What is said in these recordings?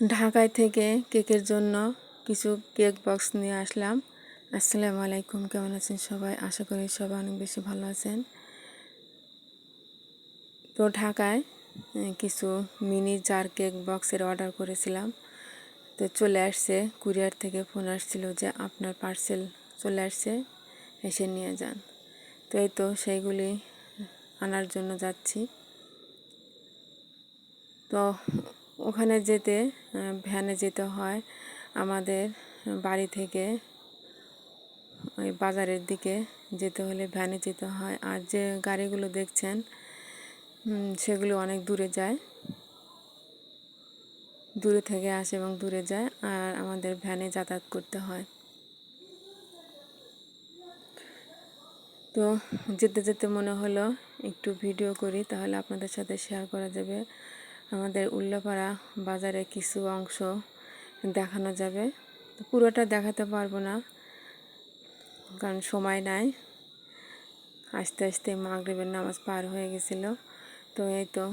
ঢাকায় থেকে কেকের জন্য কিছু কেক বক্স নিয়ে আসলাম। আসসালামু আলাইকুম, কেমন আছেন সবাই? আশা করি সবাই অনেক বেশি ভালো আছেন। তো ঢাকায় কিছু মিনি জার কেক বক্সের অর্ডার করেছিলাম। তো চলে আসছে, কুরিয়ার থেকে ফোন আসছিল যে আপনার পার্সেল চলে আসছে, এসে নিয়ে যান। তো এই তো সেইগুলি আনার জন্য যাচ্ছি। তো ওখানে যেতে ভ্যানে যেতে হয়। আমাদের বাড়ি থেকে ওই বাজারের দিকে যেতে হলে ভ্যানে যেতে হয়। আর যে গাড়িগুলো দেখছেন সেগুলো অনেক দূরে যায়। দূরে থেকে আসে এবং দূরে যায়। আর আমাদের ভ্যানে যাতায়াত করতে হয়। তো যেতে যেতে মনে হলো, একটু ভিডিও করি, তাহলে আপনাদের সাথে শেয়ার করা যাবে। আমাদের উল্লাপাড়া বাজারে কিছু অংশ দেখানো যাবে। তো পুরোটা দেখাতে পারব না, কারণ সময় নাই। আস্তে আস্তে মাগরিবের নামাজ পার হয়ে গেছিল, তো এই তো।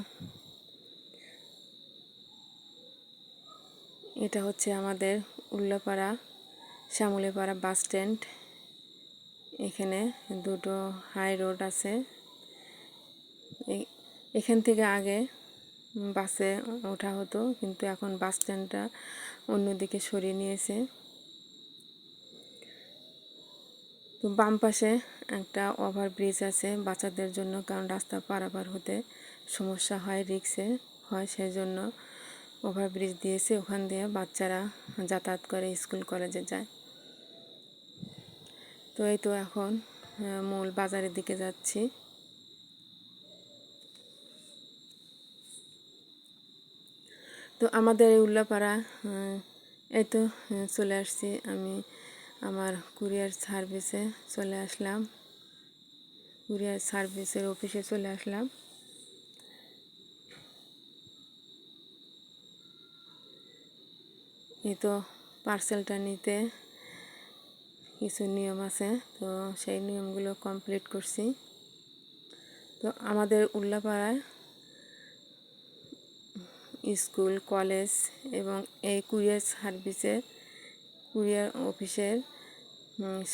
এটা হচ্ছে আমাদের উল্লাপাড়া, শ্যামলীপাড়া বাস স্ট্যান্ড। এখানে দুটো হাই রোড আছে। এখান থেকে আগে বাসে ওঠা হতো, কিন্তু এখন বাস স্ট্যান্ডটা অন্যদিকে সরিয়ে নিয়েছে। তো বাম পাশে একটা ওভার ব্রিজ আছে বাচ্চাদের জন্য, কারণ রাস্তা পারাপার হতে সমস্যা হয়, রিক্সে হয় সেই জন্য ওভার ব্রিজ দিয়েছে। ওখান দিয়ে বাচ্চারা যাতায়াত করে, স্কুল, কলেজে যায়। তো এই তো এখন মূল বাজারের দিকে যাচ্ছি। তো আমাদের এই উল্লাপাড়া এই তো চলে আসছি আমি আমার কুরিয়ার সার্ভিসে চলে আসলাম। কুরিয়ার সার্ভিসের অফিসে চলে আসলাম। এই তো পার্সেলটা নিতে কিছু নিয়ম আছে, তো সেই নিয়মগুলো কমপ্লিট করছি। তো আমাদের উল্লাপাড়ায় স্কুল, কলেজ এবং এই কুরিয়ার সার্ভিসের কুরিয়ার অফিসের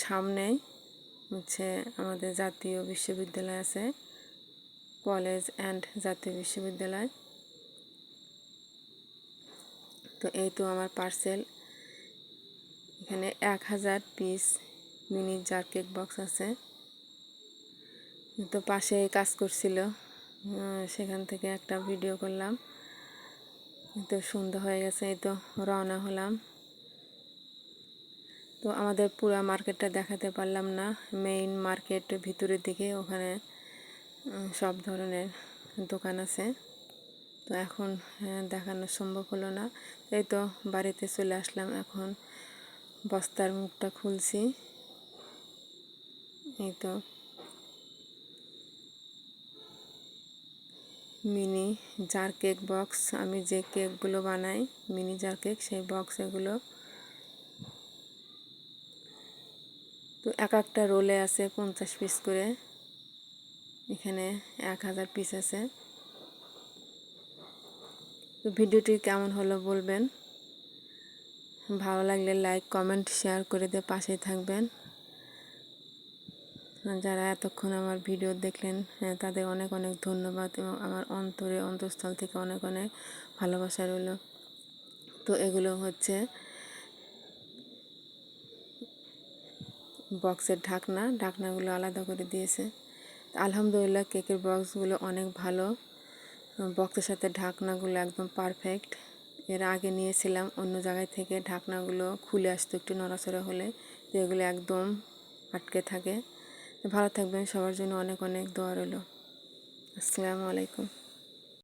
সামনেই হচ্ছে আমাদের জাতীয় বিশ্ববিদ্যালয় আছে, কলেজ অ্যান্ড জাতীয় বিশ্ববিদ্যালয়। তো এই তো আমার পার্সেল। এখানে এক হাজার piece mini jar cake box আছে। তো পাশে কাজ করছিল। সেখান থেকে একটা ভিডিও করলাম। তো সন্ধ্যা হয়ে গেছে, এই তো রওনা হলাম। তো আমাদের পুরো মার্কেটটা দেখাতে পারলাম না মেইন মার্কেট ভিতরের দিকে, ওখানে সব ধরনের দোকান আছে। তো এখন দেখানো সম্ভব হলো না। এই তো বাড়িতে চলে আসলাম, এখন বস্তার মুখটা খুলছি। এই তো মিনি জার কেক বক্স আমি যে কেকগুলো বানাই, মিনি জার কেক সেই বক্স এগুলো। তো এক একটা রোলে আছে পঞ্চাশ পিস করে। এখানে এক হাজার পিস আছে। তো ভিডিওটি কেমন হলো বলবেন। ভালো লাগলে লাইক কমেন্ট শেয়ার করে দিয়ে পাশেই থাকবেন। যারা এতক্ষণ আমার ভিডিও দেখলেন হ্যাঁ, তাদের অনেক অনেক ধন্যবাদ এবং আমার অন্তরে অন্তঃস্থল থেকে অনেক অনেক ভালোবাসা রইল। তো এগুলো হচ্ছে বক্সের ঢাকনা ঢাকনাগুলো আলাদা করে দিয়েছে। আলহামদুলিল্লাহ কেকের বক্সগুলো অনেক ভালো। বক্সের সাথে ঢাকনাগুলো একদম পারফেক্ট। এর আগে নিয়েছিলাম অন্য জায়গায় থেকে ঢাকনাগুলো খুলে আসতো একটু নড়াচড়া হলে তো এগুলো একদম আটকে থাকে। ভালো থাকবেন সবার জন্য অনেক অনেক দোয়া রইল। আসসালামু আলাইকুম।